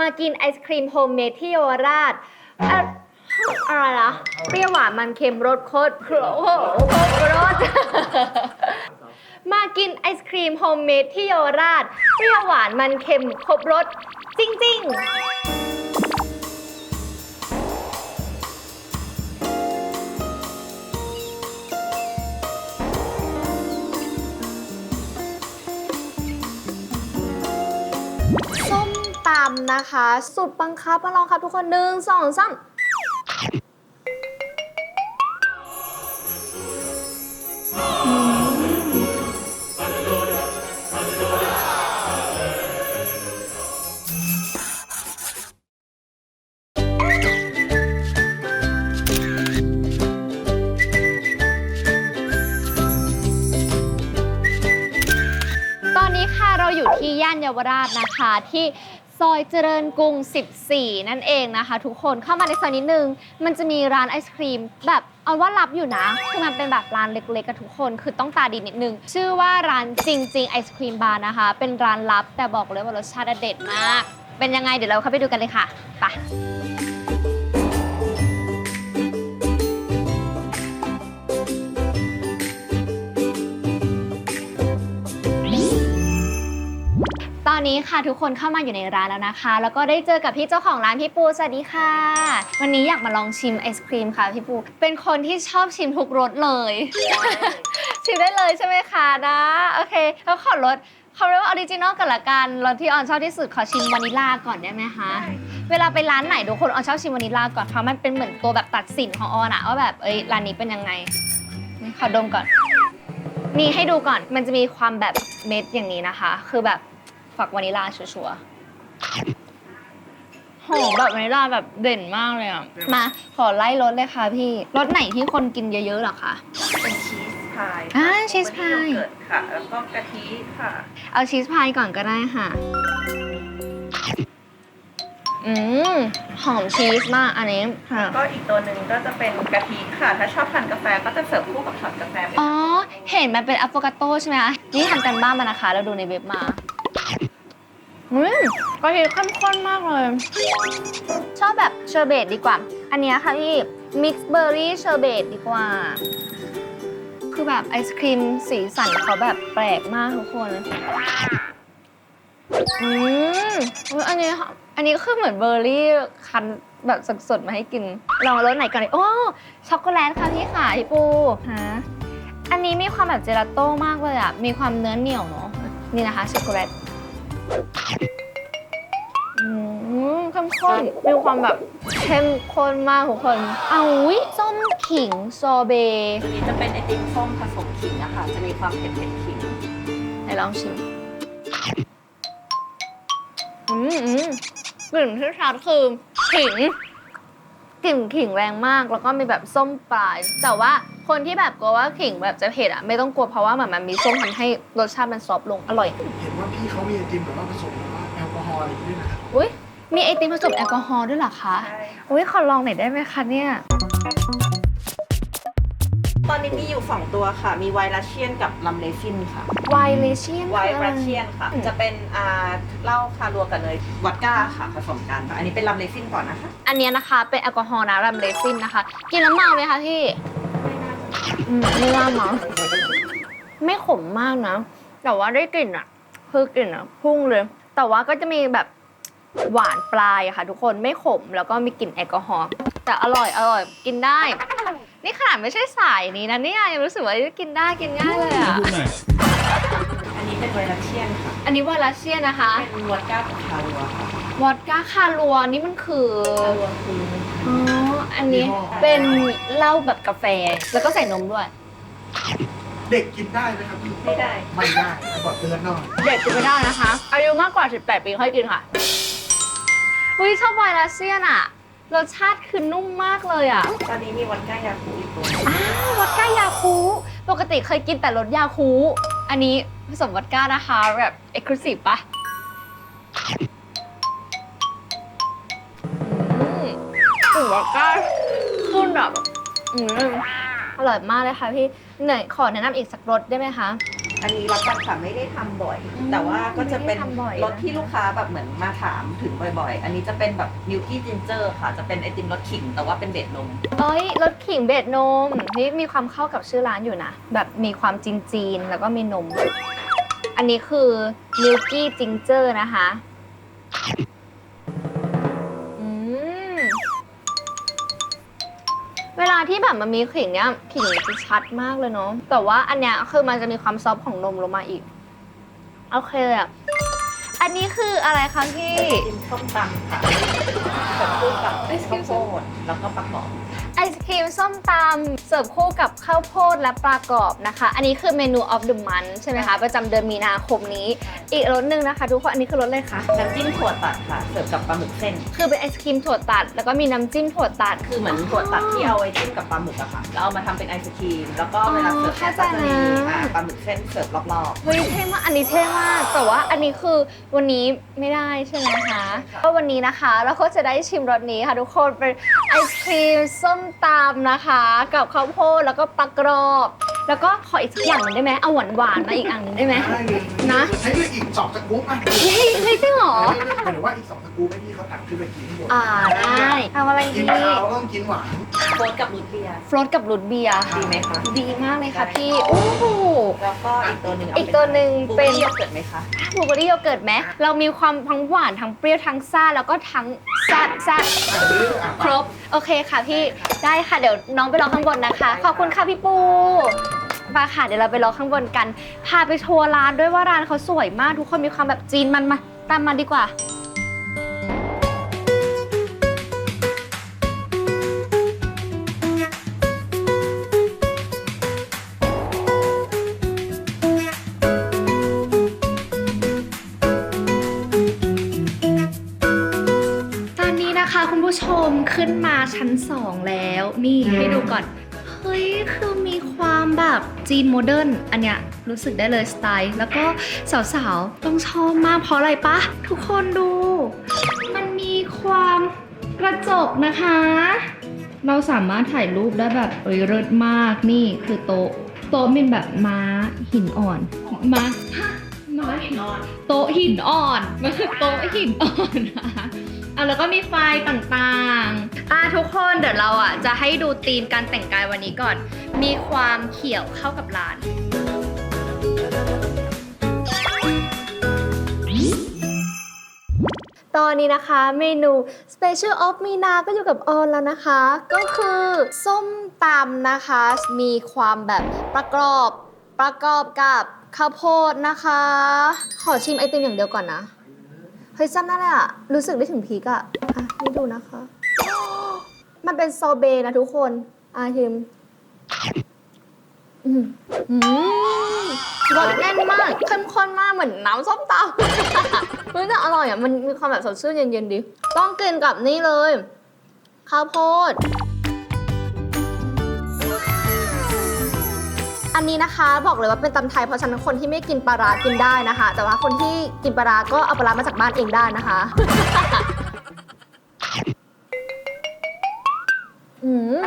มากินไอศครีมโฮมเมดที่เยาวราชอะอะไรนะเปรี้ยวหวานมันเค็มรสโคตรโอ้โหครบรส มากินไอศครีมโฮมเมดที่เยาวราชเปรี้ยวหวานมันเค็มครบรสจริง ๆ ส้ม ตำนะคะ สุดบังคับมาลองครับทุกคนหนึ่งสองสามตอนนี้ค่ะเราอยู่ที่ย่านเยาวราชนะคะที่ ซอยเจริญกรุง 14 นั่นเองนะคะ ทุกคนเข้ามาในซอยนิดนึง มันจะมีร้านไอศครีม แบบเอาว่ารับอยู่นะคือมันเป็นแบบร้านเล็กๆกับทุกคน คือต้องตาดีนิดนึง ชื่อว่าร้านจริงๆไอศครีมบาร์นะคะ เป็นร้านลับแต่บอกเลยว่ารสชาติเด็ดมาก เป็นยังไงเดี๋ยวเราเข้าไปดูกันเลยค่ะไป อนนี้ค่ะทุกคนเข้ามาอยู่ในร้านแล้วนะคะ แล้วก็ได้เจอกับพี่เจ้าของร้านพี่ปูสวัสดีค่ะ วันนี้อยากมาลองชิมไอศครีมค่ะพี่ปู เป็นคนที่ชอบชิมทุกรสเลย ชิมได้เลยใช่ไหมคะนะโอเค แล้วขอรสเขาเรียกว่าออริจินอลกันละกันรสที่ออนชอบที่สุดขอชิมวานิลลาก่อนได้ไหมคะเวลาไปร้านไหนทุกคนออนชอบชิมวานิลลาก่อนเพราะมันเป็นเหมือนตัวแบบตัดสินของออนอะว่าแบบเอ้ยร้านนี้เป็นยังไงขอดมก่อนนี่ให้ดูก่อนมันจะมีความแบบเม็ดอย่างนี้นะคะ คือแบบ ฝักวานิลลาชัวร์ๆหอมแบบวานิลลาแบบเด่นมากเลยอะ มา ขอไล่รสเลยค่ะพี่ รสไหนที่คนกินเยอะๆเหรอคะ เป็นชีสพายอ่าค่ะชีสพายโยเกิร์ตค่ะ แล้วก็กะทิค่ะ เอาชีสพายก่อนก็ได้ค่ะ อืม หอมชีสมากอันนี้ค่ะ ก็อีกตัวหนึ่งก็จะเป็นกะทิค่ะ ถ้าชอบทานกาแฟก็จะเสิร์ฟคู่กับช็อตกาแฟไปอ๋อ เห็นมันเป็นอะโฟกาโต้ใช่ไหมคะ นี่ทำกันบ้านมานะคะ เราดูในเว็บมา อืมกะทิเข้มข้นมากเลย ชอบแบบเชอร์เบตดีกว่า อันเนี้ยค่ะพี่มิกซ์เบอร์รี่เชอร์เบตดีกว่า คือแบบไอศครีมสีสันเขาแบบแปลกมากทุกคน อืมอุ๊ยอันนี้ค่ะอันนี้คือเหมือนเบอร์รี่คั้นแบบสดๆมาให้กิน ลองรสไหนก่อนดีโอ้ช็อกโกแลตค่ะพี่ค่ะพี่ปูฮะอันนี้มีความแบบเจลาโต้มากเลยอะ มีความเนื้อเหนียวเนาะ นี่นะคะช็อกโกแลต อืมเข้มข้นมีความแบบเข้มข้นมากทุกคน เอาวิส้มขิงซอเบต์ตัวนี้จะเป็นไอติมส้มผสมขิงนะคะจะมีความเผ็ดเผ็ดขิงไหนลองชิม อืมอืมกลิ่นที่ชัดคือขิงกลิ่นขิงแรงมากแล้วก็มีแบบส้มปลาย แต่ว่า คนที่แบบกลัวว่าขิงแบบจะเผ็ดอะไม่ต้องกลัวเพราะว่าเหมือนมันมีส้มทำให้รสชาติมันซอฟต์ลงอร่อย เห็นว่าพี่เขามีไอติมแบบว่าผสมแบบว่าแอลกอฮอล์อะไรอย่างนี้ด้วยนะครับอุ้ยมีไอติมผสมแอลกอฮอล์ด้วยเหรอคะ ใช่อุ้ยขอลองหน่อยได้ไหมคะเนี่ย ตอนนี้มีอยู่ 2 ตัวค่ะ มีไวรัสเชียนกับลัมเลซินค่ะไวเลเชียนไวรัสเชียนค่ะอืมจะเป็นอ่าเหล้าคารัวกับเนยวัดก้าค่ะผสมกันค่ะอันนี้เป็นลัมเลซินก่อนนะคะ อันเนี้ยนะคะเป็นแอลกอฮอล์นะรัมเลซินนะคะ กินแล้วเมาไหมคะพี่ อืมไม่ว่าเมาไม่ขมมากนะ แต่ว่าได้กลิ่นอะคือกลิ่นอะพุ่งเลย แต่ว่าก็จะมีแบบหวานปลายอะค่ะ ทุกคนไม่ขมแล้วก็มีกลิ่นแอลกอฮอล์แต่อร่อยอร่อยกินได้ นี่ขนาดไม่ใช่สายนี้นะเนี่ยยังรู้สึกว่ากินได้กินง่ายเลยอะพูดหน่อยอันนี้เป็นไวรัสเชียนค่ะ อันนี้ไวรัสเซียนนะคะ เป็นวัดก้ากับคารัวค่ะวอดก้าคารัวนี่มันคือ คารัวคือ อ๋อ อันนี้เป็นเหล้าแบบกาแฟ แล้วก็ใส่นมด้วย เด็กกินได้ไหมครับพี่ไม่ได้ ไม่ได้บอกเตือนหน่อยเด็กกินไม่ได้นะคะ อายุมากกว่า 18 ปีค่อยกินค่ะอุ้ยชอบไวรัสเซียนอะรสชาติคือนุ่มมากเลยอะตอนนี้มีวัดก้ายาคูอีกตัวอ้าววอดก้ายาคูปกติเคยกินแต่รสยาคูอันนี้ผสมวอดก้านะคะแบบเอกลูซีฟปะ กลิ่นวอดก้าขึ้นแบบอืมอร่อยมากเลยค่ะพี่เหนื่อยขอแนะนำอีกสักรสได้ไหมคะ อันนี้รับกันค่ะไม่ได้ทำบ่อย อืมแต่ว่าก็จะเป็นไม่ได้ทำบ่อย รสที่ลูกค้าแบบเหมือนมาถามถึงบ่อยๆ อันนี้จะเป็นแบบมิลกี้จินเจอร์ค่ะ จะเป็นไอติมรสขิงแต่ว่าเป็นเบ็ดนม เอ้ยรสขิงเบ็ดนมนี่มีความเข้ากับชื่อร้านอยู่นะ แบบมีความจีนจีนๆแล้วก็มีนม อันนี้คือ Milky Ginger นะคะ เวลาที่แบบมันมีขิงเนี้ยขิงจะชัดมากเลยเนาะแต่ว่าอันเนี้ยคือมันจะมีความซอฟต์ของนมลงมาอีกโอเคเลยอะอันนี้คืออะไรคะพี่ไอติมส้มตำค่ะกับคู่กับข้าวโพดแล้วก็ประกอบไอ ศครีมส้มตำเสิร์ฟคู่กับข้าวโพดและปลากรอบนะคะ อันนี้คือเมนู of the month ใช่ไหมคะ ประจำเดือนมีนาคมนี้ อีกรสหนึ่งนะคะ ทุกคน อันนี้คือรสเลยค่ะ น้ำจิ้มถั่วตัดค่ะ เสิร์ฟกับปลาหมึกเส้น คือเป็นไอศครีมถั่วตัด แล้วก็มีน้ำจิ้มถั่วตัด คือเหมือนถั่วตัดที่เอาไว้จิ้มกับปลาหมึกอะค่ะ แล้วเอามาทำเป็นไอศครีม แล้วก็เวลาเสิร์ฟเนี่ยก็จะมีอ่าปลาหมึกเส้นเสิร์ฟรอบเฮ้ยเท่มากอันนี้เท่มาก แต่ว่าอันนี้คือวันนี้ไม่ได้ใช่ไหมคะก็วันนี้นะคะเราก็จะได้ชิมรสนี้ค่ะทุกคนเป็นไอศครีมส้มตำนะคะ กับข้าวโพดแล้วก็ปลากรอบ แล้วก็ขออีกสักอย่างหนึงได้ไหมเอาหวานหวานๆมาอีกอันหนึงได้ไหมได้เลยนะให้ด้วยอีกสองสกู๊ปอะเฮ้ยเฮ้ยจริงเหรอ หมายถึงว่าอีกสองสกู๊ปให้พี่เขาตักขึ้นไปกินข้างบนอ่าได้ทำอะไรกิดีนข้าวต้องกินหวานๆโค้ดกับรูทเบียร์ฟลอตกับรูทเบียร์ดีไหมคะดีมากเลยค่ะพี่ โอ้โห แล้วก็อีกตัวหนึ่งเาอีกตัวหนึ่งบลูเป็นบอรี่โยเกิร์ตไหมคะ บลูเบอรี่โยเกิร์ตไหมเรามีความทั้งหวานทั้งเปรี้ยวทั้งซ่าแล้วก็ทั้งแซ่บแซ่บอะหรืออะครบ โอเคค่ะพี่ ได้ค่ะเดี๋ยวน้องไปรอข้างบนนะคะ ขอบคุณค่ะพี่ปู มาค่ะเดี๋ยวเราไปรอข้างบนกัน พาไปทัวร์ร้านด้วยว่าร้านเขาสวยมากทุกคนมีความแบบจีนมันมาตามมาดีกว่า ตอนนี้นะคะคุณผู้ชมขึ้นมาชั้น 2 แล้ว นี่ให้ดูก่อน เฮ้ยคือมีความแบบจีนโมเดิร์นอันเนี้ยรู้สึกได้เลยสไตล์ แล้วก็สาวๆ ต้องชอบมากเพราะอะไรปะ ทุกคนดู มันมีความกระจกนะคะ เราสามารถถ่ายรูปได้แบบเอ้ยเลิศมากนี่คือโต๊ะ โต๊ะเป็นแบบม้าหินอ่อน ม้าฮะม้าหินอ่อน โต๊ะหินอ่อนมันคือโต๊ะหินอ่อนนะคะ อะแล้วก็มีไฟต่างๆ อะทุกคนเดี๋ยวเราอะจะให้ดูธีมการแต่งกายวันนี้ก่อน มีความเขียวเข้ากับร้าน ตอนนี้นะคะเมนู Special of Mina ก็อยู่กับออนแล้วนะคะ ก็คือส้มตำนะคะ มีความแบบประกอบประกอบกับข้าวโพดนะคะ ขอชิมไอติมอย่างเดียวก่อนนะ เฮ้ยจำได้เลยอะรู้สึกได้ถึงพีกอะอะนี่ดูนะคะ มันเป็นซอเบนะทุกคนอาทิมอืมอืมรสแน่นมากเข้มข้นมากเหมือนน้ำส้มตำเฮ้ยแต่อร่อยอะ มันมีความแบบสดชื่นเย็นๆดี ต้องกินกับนี่เลย ข้าวโพด อันนี้นะคะบอกเลยว่าเป็นตำไทยเพราะฉะนั้นคนที่ไม่กินปลาร้ากินได้นะคะ แต่ว่าคนที่กินปลาร้าก็เอาปลาร้ามาจากบ้านเองได้นะคะอืม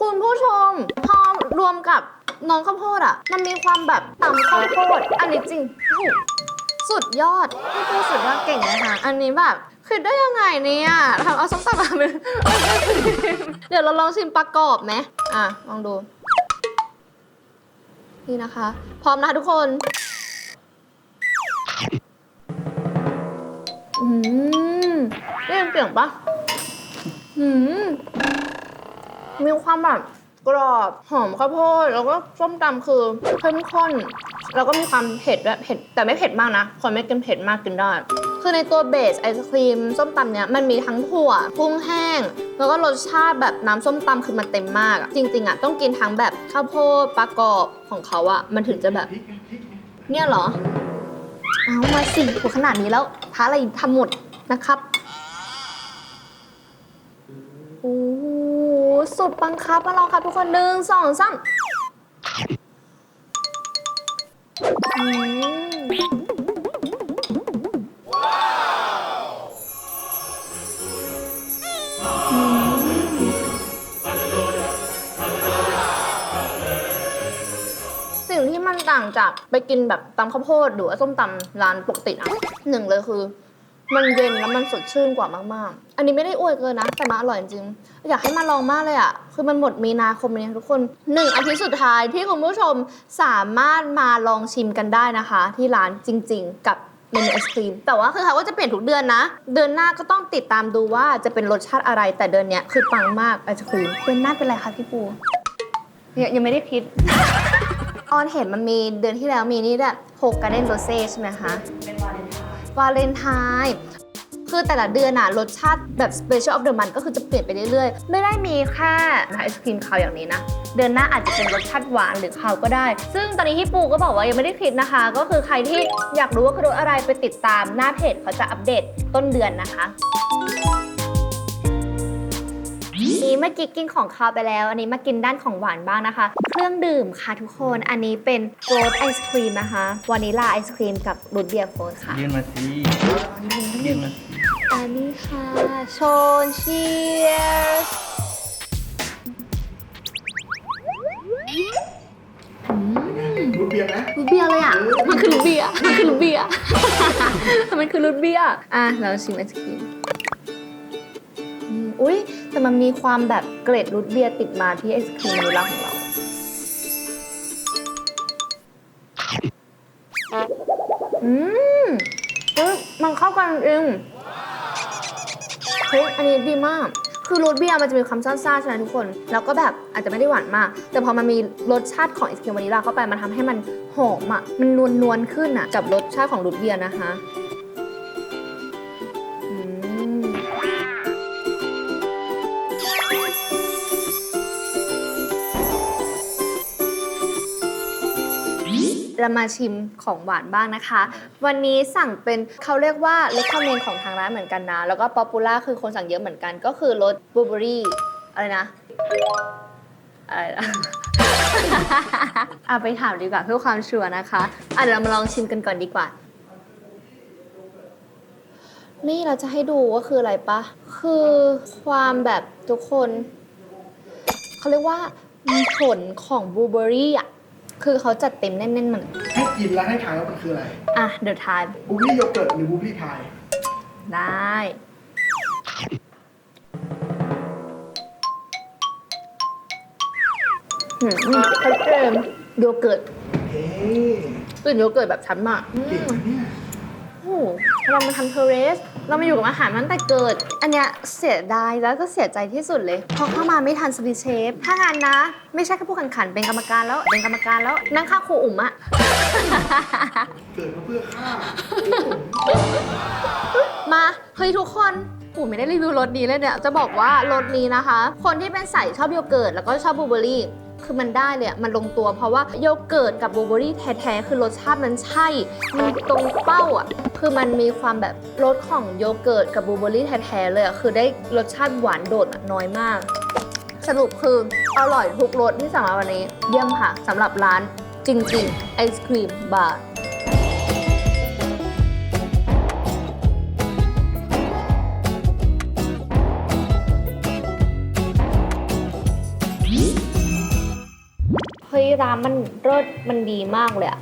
คุณผู้ชมพอรวมกับน้องข้าวโพดอะ มันมีความแบบตำข้าวโพด อันนี้จริง สุดยอดพี่ปูสุดยอดเก่งนะคะ อันนี้แบบคือได้ยังไงเนี่ยทำเอาส้มตำมาเป็นเดี๋ยวเราลองชิมประกอบไหมอะ ลองดู นี่นะคะ พร้อมนะทุกคนอืมได้ยินเสียงปะอืมมีความแบบกรอบหอมข้าวโพดแล้วก็ส้มตำคือเข้มข้นแล้วก็มีความเผ็ดด้วยเผ็ดแต่ไม่เผ็ดมากนะคนไม่กินเผ็ดมากกินได้ คือในตัวเบสไอศครีมส้มตำเนี้ยมันมีทั้งถั่วกุ้งแห้ง แล้วก็รสชาติแบบน้ำส้มตำคือมันเต็มมากอะจริงๆอะต้องกินทั้งแบบข้าวโพดปลากรอบของเขาอะมันถึงจะแบบ เนี่ยเหรอ เอามาสิโหขนาดนี้แล้วท้าอะไรทำหมดนะครับโอ้โหสุดบังคับมาลองครับทุกคนหนึ่งสองสาม มสีต่างจากไปกินแบบตำข้าวโพดหรือว่าส้มตำร้านปกติอะหนึ่งเลยคือ มันเย็นแล้วมันสดชื่นกว่ามากๆ อันนี้ไม่ได้อวยเกินนะ แต่มาอร่อยจริง อยากให้มาลองมากเลยอะ คือมันหมดมีนาคมนี้ทุกคนหนึ่งอาทิตย์สุดท้ายที่คุณผู้ชมสามารถมาลองชิมกันได้นะคะ ที่ร้านจริง ๆ กับเมนูไอศครีมแต่ว่าคือเขาก็จะเปลี่ยนทุกเดือนนะ เดือนหน้าก็ต้องติดตามดูว่าจะเป็นรสชาติอะไร แต่เดือนเนี้ยคือปังมากไอศครีมเดือนหน้าเป็นอะไรคะพี่ปูยังยังไม่ได้คิด ออนเห็นมันมีเดือนที่แล้วมีนี่ด้วยโฮการ์เดนโรเซ่ใช่ไหมคะ เป็นวาเลนไทน์วาเลนไทน์คือแต่ละเดือนอะรสชาติแบบ Special of the Month ก็คือจะเปลี่ยนไปเรื่อยๆ ไม่ได้มีแค่ไอศครีมคาวอย่างนี้นะ เดือนหน้าอาจจะเป็นรสชาติหวานหรือคาวก็ได้ ซึ่งตอนนี้ที่ปูก็บอกว่ายังไม่ได้คิดนะคะ ก็คือใครที่อยากรู้ว่าคือรสอะไรไปติดตามหน้าเพจเขาจะอัปเดตต้นเดือนนะคะนี้ เมื่อกี้กินของคาวไปแล้ว อันนี้มากินด้านของหวานบ้างนะคะ เครื่องดื่มค่ะทุกคน อันนี้เป็นโกลด์ไอศครีมนะคะวานิลาไอศครีมกับรูทเบียร์โฟนค่ะ ยื่นมาสิยื่นมาสิอันนี้ค่ะชนเชียร์รูทเบียร์นะรูทเบียร์เลยอะ มันคือรูทเบียร์ มันคือรูทเบียร์ มันคือรูทเบียร์ อะ เราชิมไอศครีมอืมอุ้ย แต่มันมีความแบบเกรดรูทเบียร์ติดมาที่ไอศครีมวานิลาของเรา อืมเอ้ยมันเข้ากันเองเฮ้ยอันนี้ดีมาก คือรสเบียร์มันจะมีความซ่าๆใช่ไหมทุกคน แล้วก็แบบอาจจะไม่ได้หวานมาก แต่พอมันมีรสชาติของไอศครีมวานิลาเข้าไป มันทำให้มันหอมอะ มันนวลนวลๆขึ้นอะ กับรสชาติของรสเบียร์นะคะ เรามาชิมของหวานบ้างนะคะ วันนี้สั่งเป็นเขาเรียกว่าเลคคอมเมนของทางร้านเหมือนกันนะ แล้วก็ป๊อปปูล่าคือคนสั่งเยอะเหมือนกัน ก็คือรสบลูเบอรี่อะไรนะ อะไรนะเอาไปถามดีกว่าเพื่อความชัวร์นะคะอะเดี๋ยวเรามาลองชิมกันก่อนดีกว่า นี่เราจะให้ดูว่าคืออะไรปะ คือความแบบทุกคน เขาเรียกว่ามีผลของบลูเบอรี่อะ คือเขาจัดเต็มแน่นๆมันให้กินแล้วให้ทายว่ามันคืออะไร อะเดี๋ยวทานบูบี้โยเกิร์ตหรือบูบี้พาย ได้หืมชัดเจนโยเกิร์ตเอ๊ะ กลิ่นโยเกิร์ตแบบชัดมากอืม เก่งนะเนี่ย โหเรามาทำเทอร์เรส เรามาอยู่กับอาหารมาตั้งแต่เกิด อันเนี้ยเสียดายแล้วก็เสียใจที่สุดเลย เพราะเข้ามาไม่ทันสปีเชฟ ถ้างานนะ ไม่ใช่แค่ผู้แข่งขันเป็นกรรมการแล้ว เป็นกรรมการแล้ว นั่งข้างครูอุ๋มอะเกิดมาเพื่อฆ่ามา เฮ้ยทุกคนอูไม่ได้รีวิวรสนี้เลยเนี่ย จะบอกว่ารสนี้นะคะ คนที่เป็นใส่ชอบโยเกิร์ตแล้วก็ชอบบลูเบอร์รี่ คือมันได้เลยมันลงตัวเพราะว่าโยเกิร์ตกับบลูเบอร์รี่แท้ๆ คือรสชาติมันใช่ มันตรงเป้าอะ คือมันมีความแบบรสของโยเกิร์ตกับบลูเบอร์รี่แท้ๆ เลยอะ คือได้รสชาติหวานโดดน้อยมาก สรุปคืออร่อยทุกรสที่สั่งมาวันนี้ เยี่ยมค่ะสำหรับร้านจริงๆไอศครีมบาร์ เฮ้ยร้านมันรสมันดีมากเลยอะ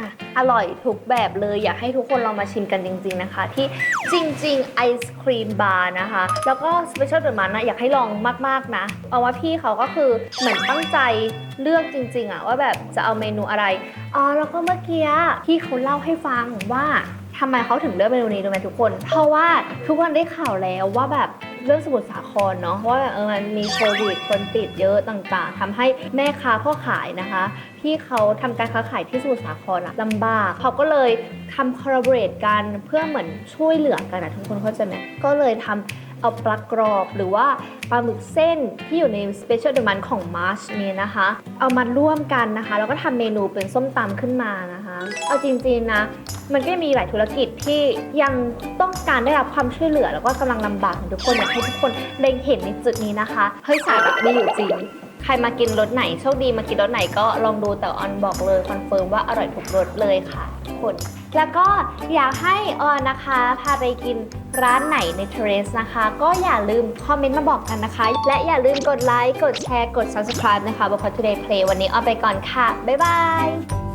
อะอร่อยทุกแบบเลยอยากให้ทุกคนลองมาชิมกันจริง ๆนะคะ ที่จริง ๆ ไอศครีมบาร์นะคะ แล้วก็สเปเชียลเดอะมันนะอยากให้ลองมากๆนะ เอาว่าพี่เขาก็คือเหมือนตั้งใจเลือกจริง ๆอะว่าแบบจะเอาเมนูอะไรอ๋อแล้วก็เมื่อกี้พี่เขาเล่าให้ฟังว่า ทำไมเขาถึงเลือกเมนูนี้รู้ไหมทุกคน เพราะว่าทุกคนได้ข่าวแล้วว่าแบบเรื่องสมุทรสาครเนาะว่าเออมันมีโควิดคนติดเยอะต่างๆทำให้แม่ค้าพ่อขายนะคะ ที่เขาทำการค้าขายที่สมุทรสาครอะลำบาก เขาก็เลยทำคอลลาบอร์เรทกันเพื่อเหมือนช่วยเหลือกันนะทุกคนเข้าใจไหมก็เลยทำ เอาปลากรอบหรือว่าปลาหมึกเส้นที่อยู่ใน Special Demand ของ March นี้นะคะ เอามาร่วมกันนะคะ แล้วก็ทำเมนูเป็นส้มตำขึ้นมานะคะ เอาจริงๆนะ มันก็มีหลายธุรกิจที่ยังต้องการได้รับความช่วยเหลือ แล้วก็กำลังลำบากของทุกคนอยากให้ทุกคนเล็งเห็นในจุดนี้นะคะเฮ้ยสาระมีอยู่จริงใครมากินรสไหนโชคดีมากินรสไหนก็ลองดูแต่ออนบอกเลยคอนเฟิร์มว่าอร่อยทุกรสเลยค่ะทุกคน แล้วก็อยากให้ออนนะคะพาไปกินร้านไหนในเทเรสนะคะ ก็อย่าลืมคอมเมนต์มาบอกกันนะคะ และอย่าลืมกดไลค์ กดแชร์ กด subscribe นะคะบน Today Play วันนี้ออนไปก่อนค่ะ บ๊ายบาย